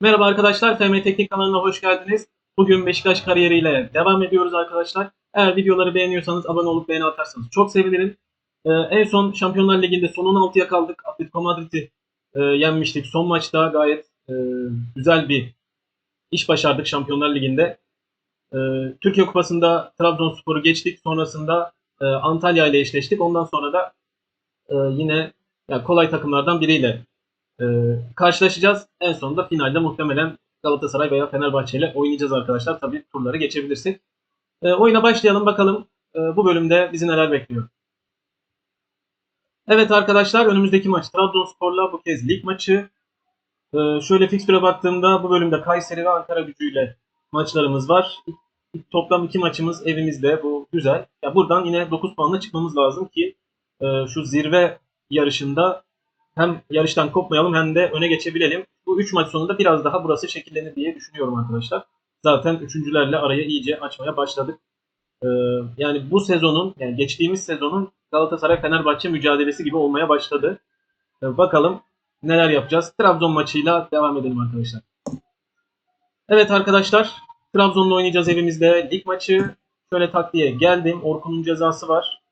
Merhaba arkadaşlar, FM Teknik kanalına hoş geldiniz. Bugün Beşiktaş kariyeriyle devam ediyoruz arkadaşlar. Eğer videoları beğeniyorsanız abone olup beğeni atarsanız çok sevinirim. Ee, en son Şampiyonlar Ligi'nde son 16'ya kaldık. Atletico Madrid'i e, yenmiştik. Son maçta gayet e, güzel bir iş başardık Şampiyonlar Ligi'nde. E, Türkiye Kupası'nda Trabzonspor'u geçtik. Sonrasında e, Antalya ile eşleştik. Ondan sonra da e, yine yani kolay takımlardan biriyle e, karşılaşacağız. En sonunda finalde muhtemelen Galatasaray veya Fenerbahçe ile oynayacağız arkadaşlar. Tabii turları geçebilirsek. E, oyuna başlayalım bakalım e, bu bölümde bizi neler bekliyor. Evet arkadaşlar önümüzdeki maç Trabzonspor'la bu kez lig maçı. E, şöyle fikstüre baktığımda bu bölümde Kayseri ve Ankara gücüyle maçlarımız var. Toplam iki maçımız evimizde. Bu güzel. Ya buradan yine 9 puanla çıkmamız lazım ki e, şu zirve yarışında hem yarıştan kopmayalım hem de öne geçebilelim. Bu 3 maç sonunda biraz daha burası şekillenir diye düşünüyorum arkadaşlar. Zaten üçüncülerle arayı iyice açmaya başladık. Ee, yani bu sezonun, yani geçtiğimiz sezonun Galatasaray-Fenerbahçe mücadelesi gibi olmaya başladı. Ee, bakalım neler yapacağız. Trabzon maçıyla devam edelim arkadaşlar. Evet arkadaşlar, Trabzon'la oynayacağız evimizde. Lig maçı şöyle taktiğe geldim. Orkun'un cezası var.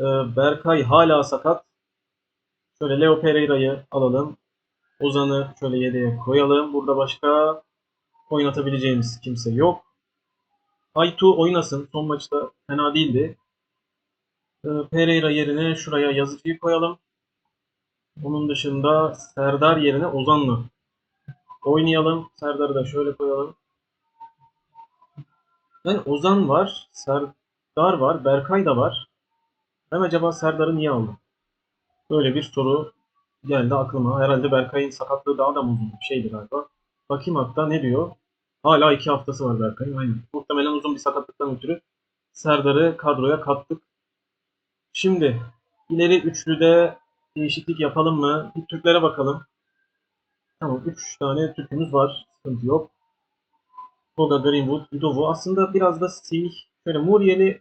Ee, Berkay hala sakat. Şöyle Leo Pereira'yı alalım. Ozan'ı şöyle yedeğe koyalım. Burada başka oynatabileceğimiz kimse yok. Aytu oynasın. Son maçta fena değildi. Ee, Pereira yerine şuraya yazıcıyı koyalım. Onun dışında Serdar yerine Ozan'la oynayalım. Serdar'ı da şöyle koyalım. Yani Ozan var. Serdar var. Berkay da var. Ben acaba Serdar'ı niye aldım? Böyle bir soru geldi aklıma. Herhalde Berkay'ın sakatlığı daha da uzun bir şeydi galiba. Bakayım hatta ne diyor? Hala iki haftası var Berkay'ın. Aynen. Muhtemelen uzun bir sakatlıktan ötürü Serdar'ı kadroya kattık. Şimdi ileri üçlüde değişiklik yapalım mı? Bir Türklere bakalım. Tamam 3 tane Türk'ümüz var. Sıkıntı yok. Boga, Greenwood, Vidovu. Aslında biraz da Semih. Şöyle Muriel'i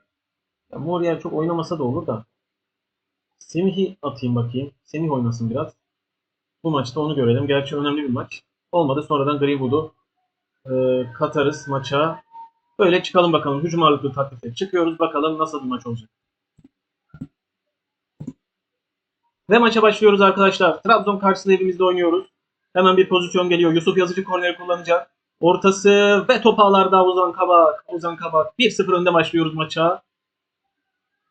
Muriel çok oynamasa da olur da Semih'i atayım bakayım. Semih oynasın biraz. Bu maçta onu görelim. Gerçi önemli bir maç. Olmadı sonradan Greenwood'u e, katarız maça. Böyle çıkalım bakalım. Hücum ağırlıklı taktikle çıkıyoruz. Bakalım nasıl bir maç olacak. Ve maça başlıyoruz arkadaşlar. Trabzon karşısında evimizde oynuyoruz. Hemen bir pozisyon geliyor. Yusuf Yazıcı korneri kullanacak. Ortası ve top ağlarda Ozan Kabak. Ozan Kabak. 1-0 önde başlıyoruz maça.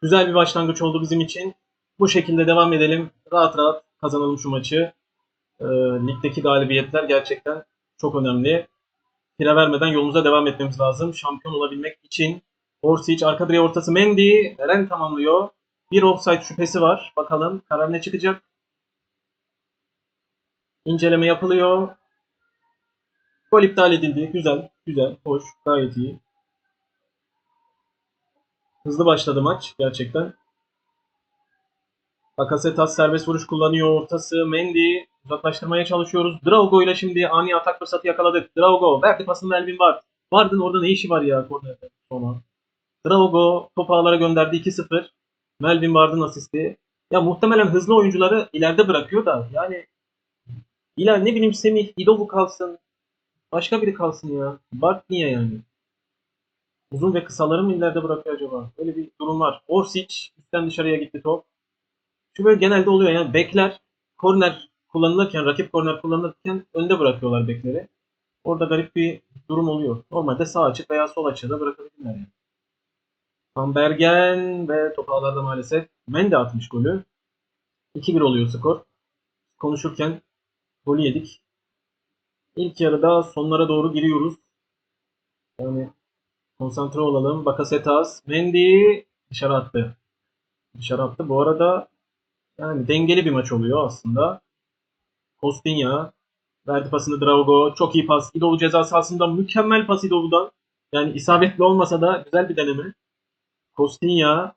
Güzel bir başlangıç oldu bizim için. Bu şekilde devam edelim. Rahat rahat kazanalım şu maçı. Ee, ligdeki galibiyetler gerçekten çok önemli. Fire vermeden yolumuza devam etmemiz lazım. Şampiyon olabilmek için. Orsic arka direğe ortası Mendy. Eren tamamlıyor. Bir offside şüphesi var. Bakalım karar ne çıkacak. İnceleme yapılıyor. Gol iptal edildi. Güzel. Güzel. Hoş. Gayet iyi. Hızlı başladı maç gerçekten. Bakasetas serbest vuruş kullanıyor. Ortası Mendy. Uzaklaştırmaya çalışıyoruz. Drago ile şimdi ani atak fırsatı yakaladık. Drago verdi pasını Melvin var. Vardın orada ne işi var ya kornerde sonra. Drago top ağlara gönderdi 2-0. Melvin Vard'ın asisti. Ya muhtemelen hızlı oyuncuları ileride bırakıyor da yani iler ne bileyim Semih, İdovu kalsın. Başka biri kalsın ya. Bak niye yani? Uzun ve kısaları mı ileride bırakıyor acaba? Öyle bir durum var. Orsic üstten dışarıya gitti top. Şu böyle genelde oluyor yani bekler korner kullanılırken, rakip korner kullanılırken önde bırakıyorlar bekleri. Orada garip bir durum oluyor. Normalde sağ açık veya sol açıda bırakabilirler yani. Van Bergen ve top ağlarda maalesef Mende atmış golü. 2-1 oluyor skor. Konuşurken golü yedik. İlk yarıda sonlara doğru giriyoruz. Yani konsantre olalım. Bakasetas, Mendy dışarı attı. Dışarı attı. Bu arada yani dengeli bir maç oluyor aslında. Kostinha verdi pasını Drago. Çok iyi pas. İdovu ceza sahasında mükemmel pas İdovu'dan. Yani isabetli olmasa da güzel bir deneme. Kostinha.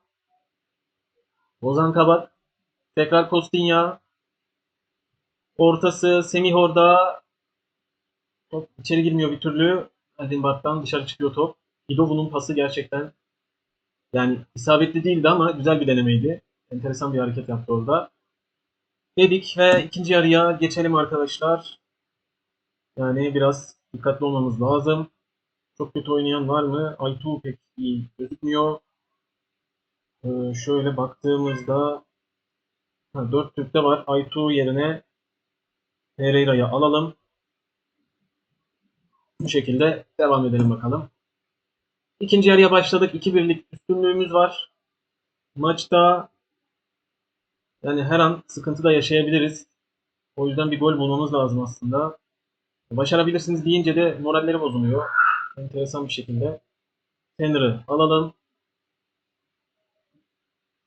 Ozan Kabak. Tekrar Kostinha. Ortası Semih orada. Top içeri girmiyor bir türlü. Edinburgh'dan dışarı çıkıyor top. İdovu'nun pası gerçekten yani isabetli değildi ama güzel bir denemeydi. Enteresan bir hareket yaptı orada. Dedik ve ikinci yarıya geçelim arkadaşlar. Yani biraz dikkatli olmamız lazım. Çok kötü oynayan var mı? Aytu pek iyi gözükmüyor. Ee, şöyle baktığımızda ha, 4 Türk'te var. Aytu yerine Pereira'yı alalım. Bu şekilde devam edelim bakalım. İkinci yarıya başladık. 2-1'lik üstünlüğümüz var. Maçta yani her an sıkıntı da yaşayabiliriz. O yüzden bir gol bulmamız lazım aslında. Başarabilirsiniz deyince de moralleri bozuluyor. Enteresan bir şekilde. Tanner'ı alalım.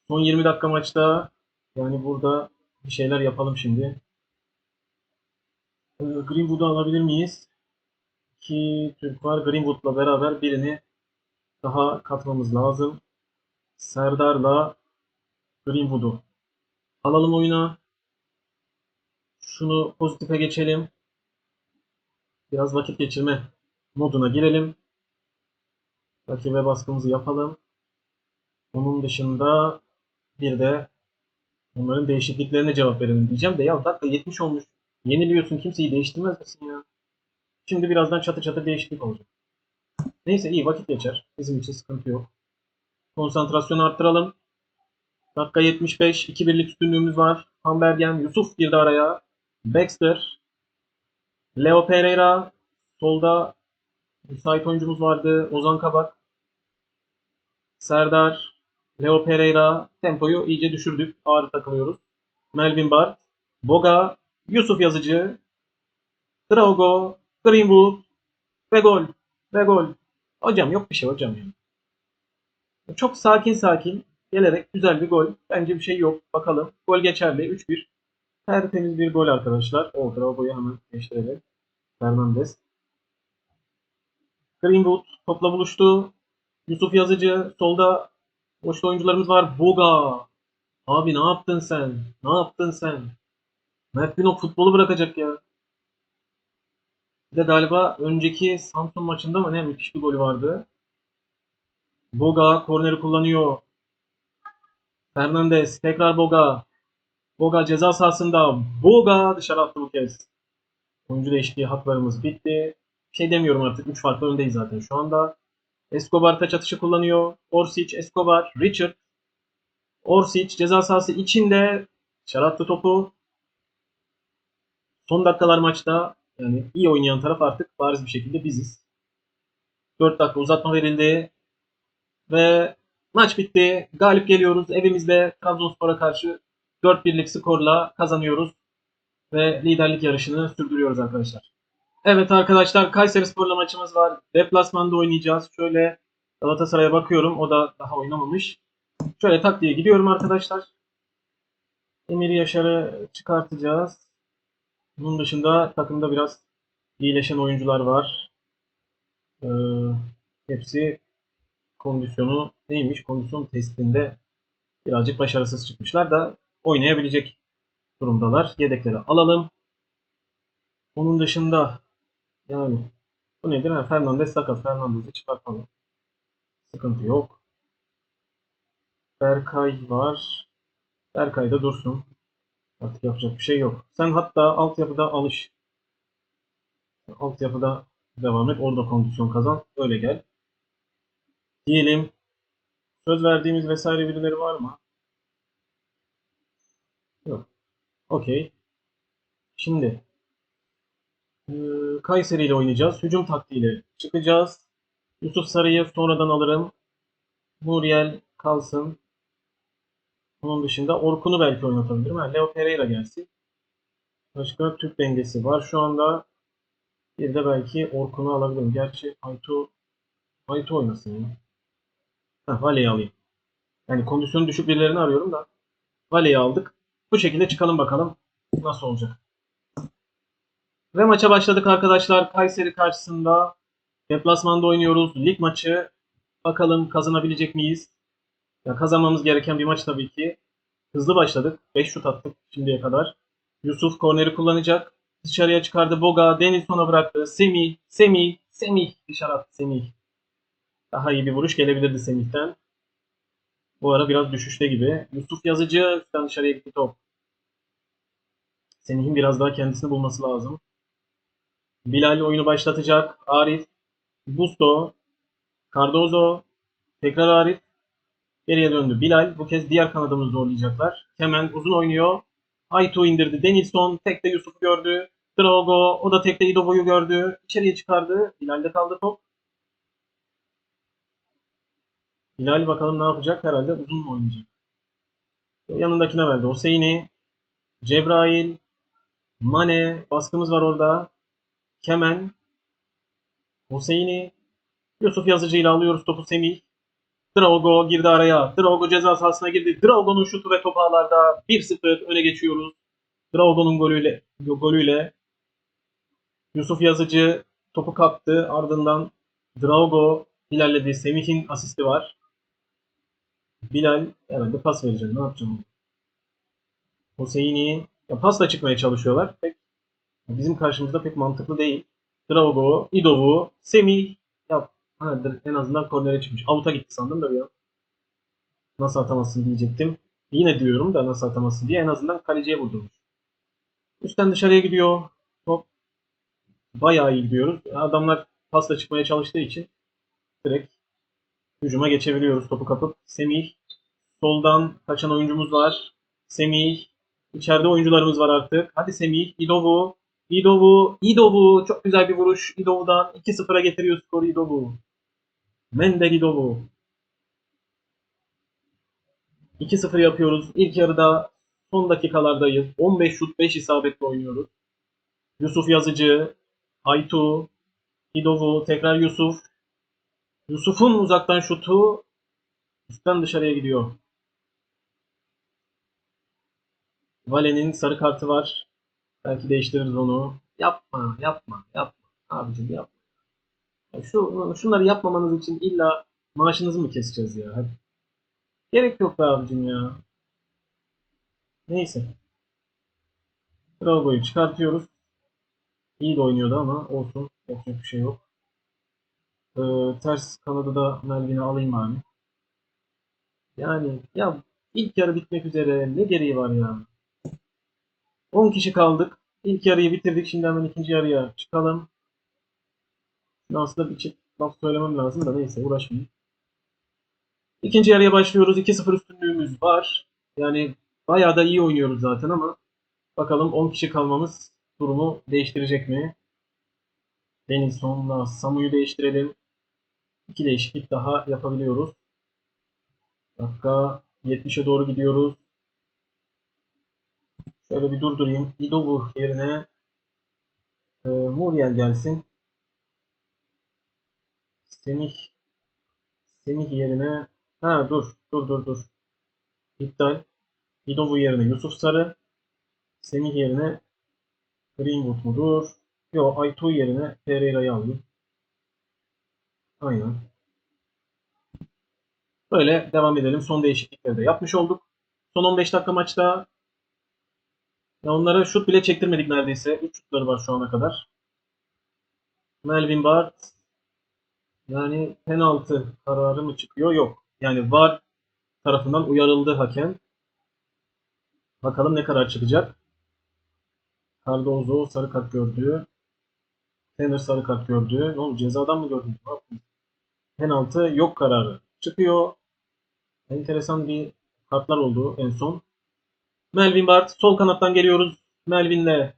Son 20 dakika maçta yani burada bir şeyler yapalım şimdi. Ee, Greenwood'u alabilir miyiz? İki Türk var. Greenwood'la beraber birini daha katmamız lazım. Serdar'la Greenwood'u alalım oyuna. Şunu pozitife geçelim. Biraz vakit geçirme moduna girelim. Rakibe baskımızı yapalım. Onun dışında bir de onların değişikliklerine cevap verelim diyeceğim de ya dakika 70 olmuş. Yeniliyorsun kimseyi değiştirmez misin ya? Şimdi birazdan çatı çatı değişiklik olacak. Neyse iyi vakit geçer. Bizim için sıkıntı yok. Konsantrasyonu arttıralım. Dakika 75. 2-1'lik üstünlüğümüz var. Hambergen, Yusuf girdi araya. Baxter. Leo Pereira. Solda müsait oyuncumuz vardı. Ozan Kabak. Serdar. Leo Pereira. Tempoyu iyice düşürdük. Ağır takılıyoruz. Melvin Bart. Boga. Yusuf Yazıcı. Drago. Greenwood. Ve gol. Ve gol. Hocam yok bir şey hocam ya. Çok sakin sakin gelerek güzel bir gol. Bence bir şey yok. Bakalım. Gol geçerli. 3-1. Tertemiz bir gol arkadaşlar. O Drago'yu hemen değiştirelim. Fernandez. Greenwood topla buluştu. Yusuf Yazıcı. Solda boşta oyuncularımız var. Boga. Abi ne yaptın sen? Ne yaptın sen? Mert Günok futbolu bırakacak ya. Bir de galiba önceki Samsun maçında mı ne müthiş bir golü vardı. Boga korneri kullanıyor. Fernandez tekrar Boga. Boga ceza sahasında. Boga dışarı attı bu kez. Oyuncu değişikliği haklarımız bitti. Bir şey demiyorum artık. 3 farklı öndeyiz zaten şu anda. Escobar taç atışı kullanıyor. Orsic, Escobar, Richard. Orsic ceza sahası içinde dışarı attı topu. Son dakikalar maçta yani iyi oynayan taraf artık bariz bir şekilde biziz. 4 dakika uzatma verildi. Ve maç bitti. Galip geliyoruz. Evimizde Trabzonspor'a karşı 4-1'lik skorla kazanıyoruz. Ve liderlik yarışını sürdürüyoruz arkadaşlar. Evet arkadaşlar Kayseri Spor'la maçımız var. Deplasmanda oynayacağız. Şöyle Galatasaray'a bakıyorum. O da daha oynamamış. Şöyle tak diye gidiyorum arkadaşlar. Emir Yaşar'ı çıkartacağız. Bunun dışında takımda biraz iyileşen oyuncular var. Ee, hepsi kondisyonu neymiş? Kondisyon testinde birazcık başarısız çıkmışlar da oynayabilecek durumdalar. Yedekleri alalım. Onun dışında yani bu nedir? Ha, Fernandez sakat. Fernandez'i çıkartalım. Sıkıntı yok. Berkay var. Berkay da dursun. Artık yapacak bir şey yok. Sen hatta altyapıda alış. Altyapıda devam et. Orada kondisyon kazan. Öyle gel. Diyelim. Söz verdiğimiz vesaire birileri var mı? Yok. Okey. Şimdi ee, Kayseri ile oynayacağız. Hücum taktiğiyle çıkacağız. Yusuf Sarı'yı sonradan alırım. Muriel kalsın. Onun dışında Orkun'u belki oynatabilirim. Ha, Leo Pereira gelsin. Başka Türk dengesi var. Şu anda bir de belki Orkun'u alabilirim. Gerçi Aytu Aytu oynasın ya. Ha, Vale'yi alayım. Yani kondisyonu düşük birilerini arıyorum da Vale'yi aldık. Bu şekilde çıkalım bakalım nasıl olacak. Ve maça başladık arkadaşlar. Kayseri karşısında deplasmanda oynuyoruz. Lig maçı. Bakalım kazanabilecek miyiz? Ya kazanmamız gereken bir maç tabii ki. Hızlı başladık. 5 şut attık şimdiye kadar. Yusuf korneri kullanacak. Dışarıya çıkardı Boga. Denilson'a bıraktı. Semih, Semih, Semih dışarı attı Semih. Daha iyi bir vuruş gelebilirdi Semih'ten. Bu ara biraz düşüşte gibi. Yusuf Yazıcı dışarıya gitti top. Semih'in biraz daha kendisini bulması lazım. Bilal oyunu başlatacak. Arif. Busto. Cardozo. Tekrar Arif. Geriye döndü. Bilal. Bu kez diğer kanadımızı zorlayacaklar. Kemen uzun oynuyor. Aytu indirdi. Denilson tekte Yusuf'u gördü. Drogo. O da tekte İdobo'yu gördü. İçeriye çıkardı. Bilal'de kaldı top. Bilal bakalım ne yapacak? Herhalde uzun mu oynayacak? Yanındakine verdi. Hüseyin'i. Cebrail. Mane. Baskımız var orada. Kemen. Hüseyin'i. Yusuf Yazıcı alıyoruz topu Semih. Drogo girdi araya. Drogo ceza sahasına girdi. Drogo'nun şutu ve top ağlarda 1-0 öne geçiyoruz. Drogo'nun golüyle, golüyle Yusuf Yazıcı topu kaptı. Ardından Drogo ilerledi. Semih'in asisti var. Bilal herhalde pas verecek. Ne yapacağım? Hüseyin'i ya pasla çıkmaya çalışıyorlar. Pek bizim karşımızda pek mantıklı değil. Drogo, İdovu, Semih ya ha, en azından kornere çıkmış. Avuta gitti sandım da bir an. Nasıl atamazsın diyecektim. Yine diyorum da nasıl atamazsın diye en azından kaleciye vurdurmuş. Üstten dışarıya gidiyor. Top bayağı iyi gidiyoruz. Adamlar pasla çıkmaya çalıştığı için direkt hücuma geçebiliyoruz topu kapıp. Semih soldan kaçan oyuncumuz var. Semih içeride oyuncularımız var artık. Hadi Semih, İdovu, İdovu, İdovu çok güzel bir vuruş. İdovu'dan 2-0'a getiriyor skoru İdovu. Mender İdovu. 2-0 yapıyoruz. İlk yarıda son dakikalardayız. 15 şut 5 isabetle oynuyoruz. Yusuf Yazıcı, Aytu, İdovu, tekrar Yusuf. Yusuf'un uzaktan şutu üstten dışarıya gidiyor. Vale'nin sarı kartı var. Belki değiştiririz onu. Yapma, yapma, yapma. Abicim yapma. Ya şu, şunları yapmamanız için illa maaşınızı mı keseceğiz ya? Hadi. Gerek yok be abicim ya. Neyse. Drogo'yu çıkartıyoruz. İyi de oynuyordu ama olsun. Yapacak bir şey yok. Ee, ters kanadı da Melvin'e alayım abi. Yani ya ilk yarı bitmek üzere ne gereği var ya? 10 kişi kaldık. İlk yarıyı bitirdik. Şimdi hemen ikinci yarıya çıkalım. Aslında bir çift laf söylemem lazım da neyse uğraşmayayım. İkinci yarıya başlıyoruz. 2-0 üstünlüğümüz var. Yani bayağı da iyi oynuyoruz zaten ama bakalım 10 kişi kalmamız durumu değiştirecek mi? Denilson'la Samu'yu değiştirelim. İki değişiklik daha yapabiliyoruz. Dakika 70'e doğru gidiyoruz. Şöyle bir durdurayım. İdovu yerine e, Muriel gelsin. Semih Semih yerine ha dur dur dur dur. İptal. İdovu yerine Yusuf Sarı. Semih yerine Greenwood mudur? Yok Aytu yerine Pereira'yı alayım. Aynen. Böyle devam edelim. Son değişiklikleri de yapmış olduk. Son 15 dakika maçta ya onlara şut bile çektirmedik neredeyse. 3 şutları var şu ana kadar. Melvin Bart yani penaltı kararı mı çıkıyor? Yok. Yani VAR tarafından uyarıldı hakem. Bakalım ne karar çıkacak. Cardozo sarı kart gördü. Tanner sarı kart gördü. Ne oldu? Cezadan mı gördün? Ne yaptın? Penaltı yok kararı. Çıkıyor. Enteresan bir kartlar oldu en son. Melvin Bart. Sol kanattan geliyoruz. Melvin'le.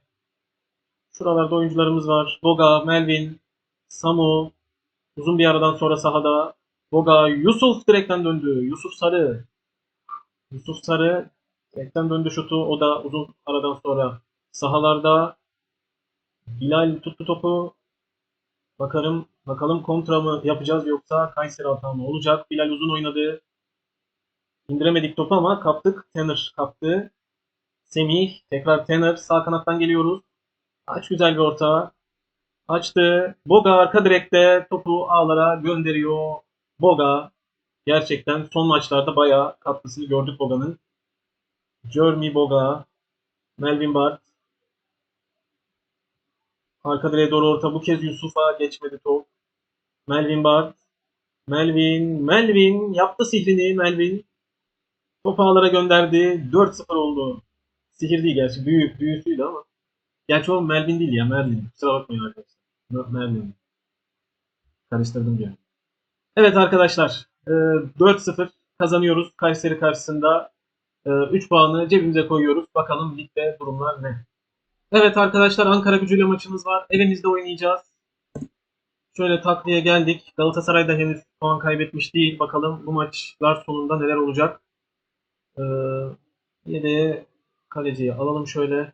Şuralarda oyuncularımız var. Boga, Melvin, Samu. Uzun bir aradan sonra sahada. Boga, Yusuf direkten döndü. Yusuf Sarı. Yusuf Sarı direkten döndü şutu. O da uzun aradan sonra sahalarda. Bilal tuttu topu. Bakarım, bakalım kontra mı yapacağız yoksa Kayseri hata mı olacak? Bilal uzun oynadı. İndiremedik topu ama kaptık. Tanner kaptı. Semih, tekrar Tanner. Sağ kanattan geliyoruz. Aç güzel bir orta. Açtı. Boga arka direkte topu ağlara gönderiyor. Boga gerçekten son maçlarda bayağı katkısını gördük Boga'nın. Jeremy Boga, Melvin Bart. Arka direğe doğru orta. Bu kez Yusuf'a geçmedi top. Melvin Bart. Melvin, Melvin yaptı sihrini Melvin. Topu ağlara gönderdi. 4-0 oldu. Sihir değil gerçi. Büyük, büyüsüydü ama. Gerçi o Melvin değil ya. Merlin. Kusura bakmayın arkadaşlar. Merlin. Karıştırdım diyor. Evet arkadaşlar. e, 4-0 kazanıyoruz. Kayseri karşısında 3 puanı cebimize koyuyoruz. Bakalım ligde durumlar ne? Evet arkadaşlar Ankara gücüyle maçımız var. Evimizde oynayacağız. Şöyle takliye geldik. Galatasaray da henüz puan kaybetmiş değil. Bakalım bu maçlar sonunda neler olacak. Ee, yedeğe kaleciyi alalım şöyle.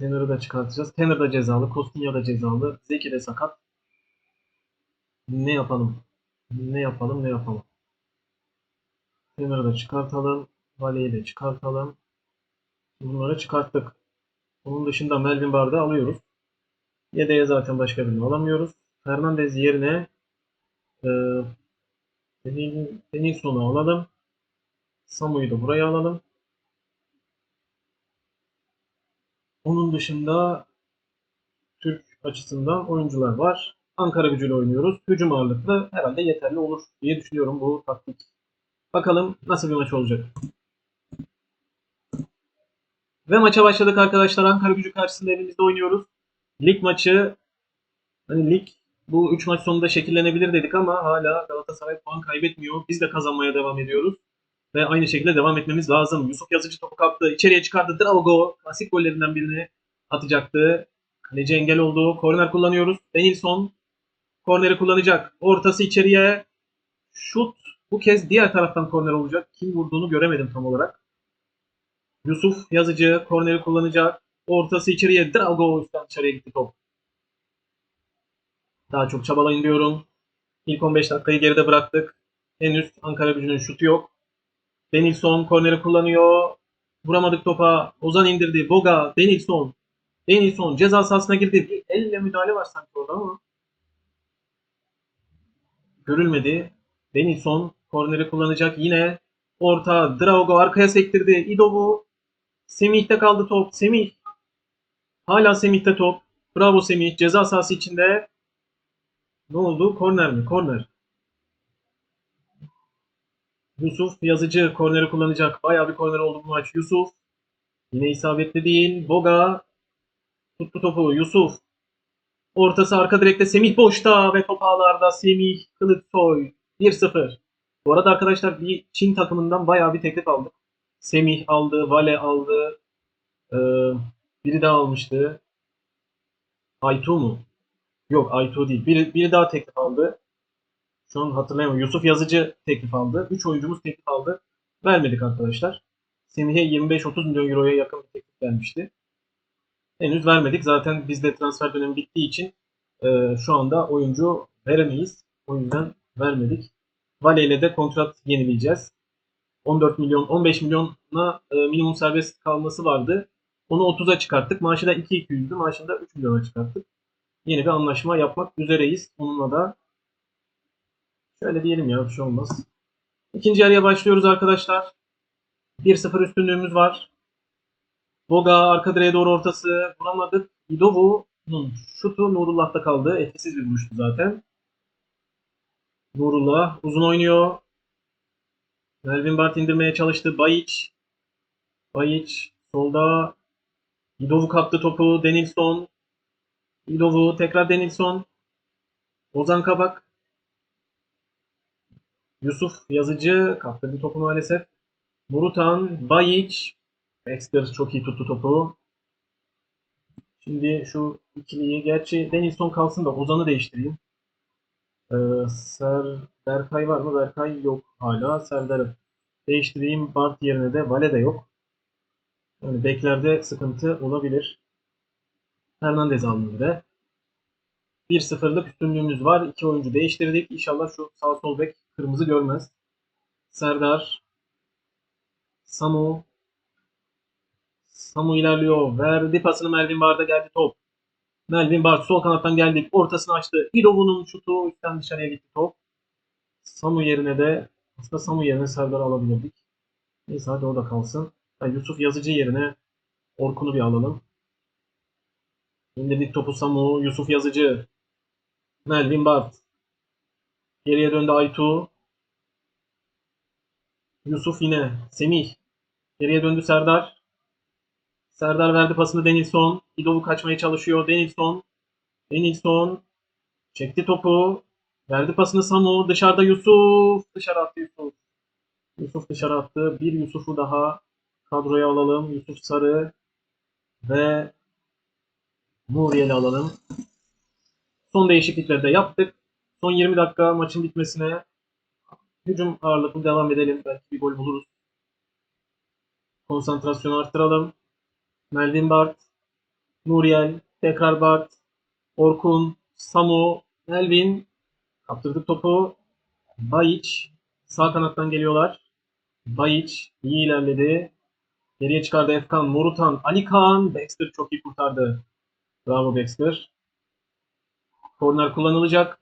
Tenor'u da çıkartacağız. Tenor da cezalı. Kostinyo da cezalı. Zeki de sakat. Ne yapalım? Ne yapalım? Ne yapalım? Tenor'u da çıkartalım. Vale'yi de çıkartalım. Bunları çıkarttık. Bunun dışında Melvin Bard'ı alıyoruz. Yedeğe zaten başka birini alamıyoruz. Fernandez yerine e, Denil, Denilson'u alalım. Samu'yu da buraya alalım. Onun dışında Türk açısından oyuncular var. Ankara gücüyle oynuyoruz. Hücum ağırlıklı herhalde yeterli olur diye düşünüyorum bu taktik. Bakalım nasıl bir maç olacak. Ve maça başladık arkadaşlar. Ankara gücü karşısında evimizde oynuyoruz. Lig maçı hani lig bu 3 maç sonunda şekillenebilir dedik ama hala Galatasaray puan kaybetmiyor. Biz de kazanmaya devam ediyoruz. Ve aynı şekilde devam etmemiz lazım. Yusuf Yazıcı topu kaptı. içeriye çıkardı. Drago klasik gollerinden birini atacaktı. Kaleci engel oldu. Korner kullanıyoruz. Denilson korneri kullanacak. Ortası içeriye. Şut. Bu kez diğer taraftan korner olacak. Kim vurduğunu göremedim tam olarak. Yusuf Yazıcı korneri kullanacak. Ortası içeriye. Drago üstten dışarıya gitti top. Daha çok çabalayın diyorum. İlk 15 dakikayı geride bıraktık. Henüz Ankara gücünün şutu yok. Denilson korneri kullanıyor. Vuramadık topa. Ozan indirdi. Boga, Denilson. Denilson ceza sahasına girdi. Bir elle müdahale var sanki orada ama. Görülmedi. Denilson korneri kullanacak. Yine orta. Drago arkaya sektirdi. İdovu. Semih'te kaldı top. Semih. Hala Semih'te top. Bravo Semih. Ceza sahası içinde. Ne oldu? Korner mi? Korner. Yusuf yazıcı korneri kullanacak. Bayağı bir korner oldu bu maç. Yusuf. Yine isabetli değil. Boga. Tuttu topu. Yusuf. Ortası arka direkte Semih boşta ve top ağlarda Semih Kılıçsoy 1-0. Bu arada arkadaşlar bir Çin takımından bayağı bir teklif aldık. Semih aldı, Vale aldı. Ee, biri daha almıştı. Aytu mu? Yok Aytu değil. Biri, biri daha teklif aldı. Şu an hatırlayamıyorum. Yusuf Yazıcı teklif aldı. 3 oyuncumuz teklif aldı. Vermedik arkadaşlar. Semih'e 25-30 milyon euroya yakın bir teklif gelmişti. Henüz vermedik. Zaten bizde transfer dönemi bittiği için e, şu anda oyuncu veremeyiz. O yüzden vermedik. Vale ile de kontrat yenileyeceğiz. 14 milyon, 15 milyona e, minimum serbest kalması vardı. Onu 30'a çıkarttık. Maaşı da 2-200'dü. Maaşını da 3 milyona çıkarttık. Yeni bir anlaşma yapmak üzereyiz. Onunla da Şöyle diyelim ya bir şey olmaz. İkinci yarıya başlıyoruz arkadaşlar. 1-0 üstünlüğümüz var. Boga arka direğe doğru ortası vuramadık. İdovu'nun şutu Nurullah'ta kaldı. Etkisiz bir vuruştu zaten. Nurullah uzun oynuyor. Melvin Bart indirmeye çalıştı. Bayiç. Bayiç solda. İdovu kaptı topu. Denilson. İdovu tekrar Denilson. Ozan Kabak. Yusuf Yazıcı kaptırdı topu maalesef. Murutan, Bayiç. Baxter çok iyi tuttu topu. Şimdi şu ikiliyi gerçi Denilson kalsın da Ozan'ı değiştireyim. Ee, Ser Berkay var mı? Berkay yok hala. Serdar'ı değiştireyim. Bart yerine de Vale de yok. Yani beklerde sıkıntı olabilir. Hernandez alındı de. 1-0'lık üstünlüğümüz var. İki oyuncu değiştirdik. İnşallah şu sağ sol bek kırmızı görmez. Serdar. Samu. Samu ilerliyor. Verdi pasını Melvin Bard'a geldi top. Melvin Bard sol kanattan geldik. Ortasını açtı. İrovun'un şutu üstten dışarıya gitti top. Samu yerine de aslında Samu yerine Serdar alabilirdik. Neyse hadi o da kalsın. Yani Yusuf Yazıcı yerine Orkun'u bir alalım. İndirdik topu Samu. Yusuf Yazıcı. Melvin Bart. Geriye döndü Aytu. Yusuf yine. Semih. Geriye döndü Serdar. Serdar verdi pasını Denilson. Hidov'u kaçmaya çalışıyor. Denilson. Denilson çekti topu. Verdi pasını Samu. Dışarıda Yusuf. Dışarı attı Yusuf. Yusuf dışarı attı. Bir Yusuf'u daha kadroya alalım. Yusuf Sarı ve Muriel'i alalım. Son değişiklikleri de yaptık. Son 20 dakika maçın bitmesine hücum ağırlıklı devam edelim. Belki bir gol buluruz. Konsantrasyonu arttıralım. Melvin Bart, Muriel, tekrar Bart, Orkun, Samu, Melvin kaptırdık topu. Bayiç sağ kanattan geliyorlar. Bayiç iyi ilerledi. Geriye çıkardı Efkan, Morutan, Ali Kaan, Baxter çok iyi kurtardı. Bravo Baxter. Korner kullanılacak.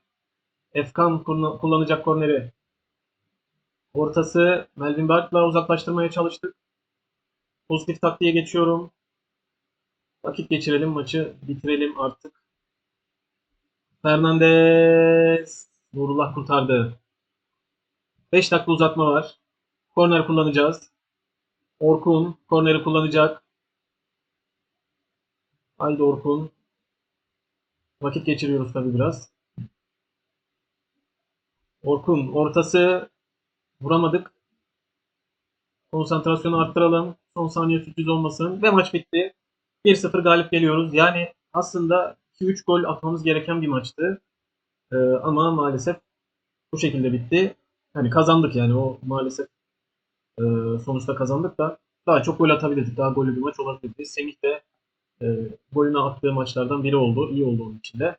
Efkan kullan- kullanacak korneri. Ortası Melvin Bart'la uzaklaştırmaya çalıştık. Pozitif taktiğe geçiyorum. Vakit geçirelim, maçı bitirelim artık. Fernandez. Nurullah kurtardı. 5 dakika uzatma var. Korner kullanacağız. Orkun korneri kullanacak. Haydi Orkun. Vakit geçiriyoruz tabi biraz. Orkun ortası vuramadık. Konsantrasyonu arttıralım. Son saniye sürpriz olmasın. Ve maç bitti. 1-0 galip geliyoruz. Yani aslında 2-3 gol atmamız gereken bir maçtı. Ee, ama maalesef bu şekilde bitti. Hani kazandık yani o maalesef e, sonuçta kazandık da daha çok gol atabilirdik. Daha gollü bir maç olabilirdi. Semih de e, golünü attığı maçlardan biri oldu. İyi oldu onun için de.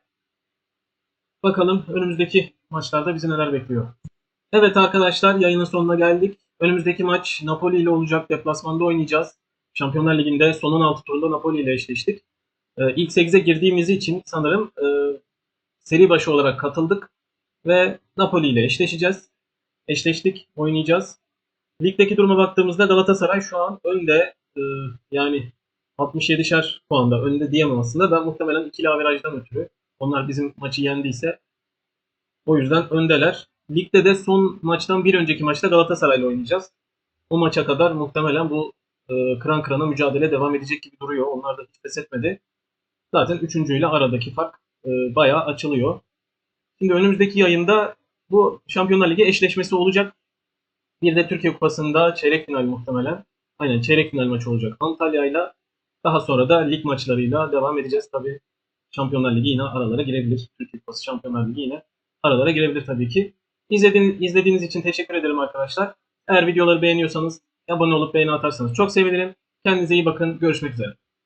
Bakalım önümüzdeki maçlarda bizi neler bekliyor. Evet arkadaşlar yayının sonuna geldik. Önümüzdeki maç Napoli ile olacak. Deplasmanda oynayacağız. Şampiyonlar Ligi'nde son 16 turunda Napoli ile eşleştik. Ee, ilk 8'e girdiğimiz için sanırım e, seri başı olarak katıldık. Ve Napoli ile eşleşeceğiz. Eşleştik, oynayacağız. Ligdeki duruma baktığımızda Galatasaray şu an önde. Ee, yani 67'şer puanda önde diyemem aslında. Ben muhtemelen ikili averajdan ötürü. Onlar bizim maçı yendiyse o yüzden öndeler. Ligde de son maçtan bir önceki maçta Galatasaray'la oynayacağız. O maça kadar muhtemelen bu e, kıran kırana mücadele devam edecek gibi duruyor. Onlar da hiç pes etmedi. Zaten üçüncüyle aradaki fark e, bayağı açılıyor. Şimdi önümüzdeki yayında bu Şampiyonlar Ligi eşleşmesi olacak. Bir de Türkiye Kupası'nda çeyrek final muhtemelen. Aynen çeyrek final maçı olacak Antalya'yla. Daha sonra da lig maçlarıyla devam edeceğiz. Tabii Şampiyonlar Ligi yine aralara girebilir. Türkiye Kupası Şampiyonlar Ligi yine aralara girebilir tabii ki. İzlediğiniz, izlediğiniz için teşekkür ederim arkadaşlar. Eğer videoları beğeniyorsanız abone olup beğeni atarsanız çok sevinirim. Kendinize iyi bakın. Görüşmek üzere.